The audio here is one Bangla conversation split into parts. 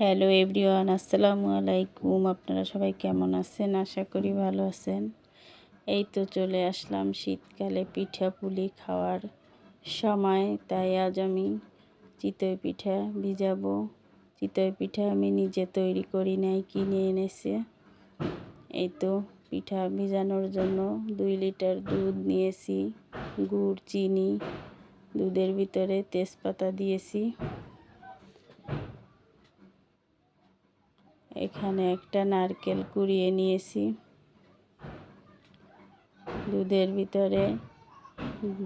হ্যালো এভরিওয়ান, আসসালামু আলাইকুম। আপনারা সবাই কেমন আছেন? আশা করি ভালো আছেন। এই তো চলে আসলাম শীতকালে পিঠা পুলি খাওয়ার সময়। তাই আজ আমি চিতই পিঠা ভিজাবো। চিতই পিঠা আমি নিজে তৈরি করি নাই, কিনে এনেছে। এই তো পিঠা ভিজানোর জন্য দুই লিটার দুধ নিয়েছি, গুড়, চিনি, দুধের ভিতরে তেজপাতা দিয়েছি। এখানে একটা নারকেল কুড়িয়ে নিয়েছি। দুধের ভিতরে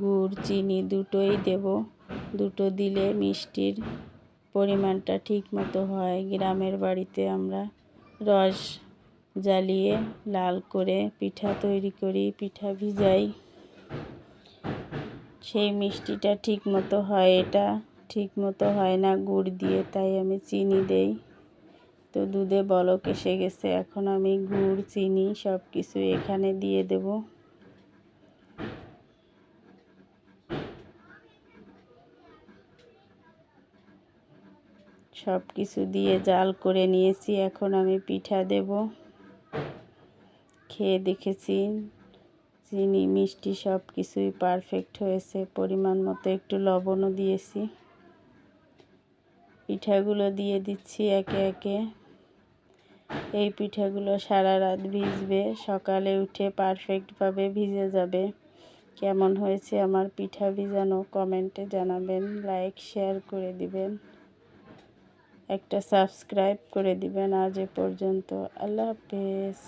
গুড়, চিনি দুটোই দেব। দুটো দিলে মিষ্টির পরিমাণটা ঠিক মতো হয়। গ্রামের বাড়িতে আমরা রস জ্বালিয়ে লাল করে পিঠা তৈরি করি, পিঠা ভিজাই। সেই মিষ্টিটা ঠিক মতো হয়, এটা ঠিক মতো হয় না গুড় দিয়ে, তাই আমি চিনি দেই। তো দুধে বলক এসে গেছে। এখন আমি গুড়, চিনি সব কিছু এখানে দিয়ে দেব। সব কিছু দিয়ে জাল করে নিয়েছি। এখন আমি পিঠা দেব। খেয়ে দেখেছি চিনি, মিষ্টি সব কিছুই পারফেক্ট হয়েছে। পরিমাণ মতো একটু লবণও দিয়েছি। পিঠাগুলো দিয়ে দিচ্ছি একে একে। এই পিঠাগুলো সারা রাত ভিজবে, সকালে উঠে পারফেক্টভাবে ভিজে যাবে। কেমন হয়েছে আমার পিঠা ভিজানো কমেন্টে জানাবেন, লাইক, শেয়ার করে দিবেন, একটা সাবস্ক্রাইব করে দিবেন আজ এ পর্যন্ত। আল্লাহ হাফেজ।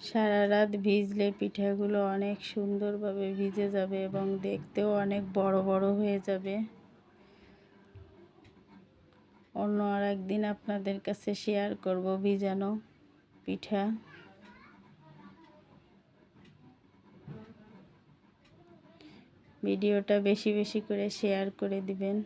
সারা রাত ভিজলে পিঠাগুলো অনেক সুন্দরভাবে ভিজে যাবে এবং দেখতেও অনেক বড় বড় হয়ে যাবে। অন্য আর একদিন আপনাদের কাছে শেয়ার করব ভিজানো পিঠা। ভিডিওটা বেশি বেশি করে শেয়ার করে দিবেন।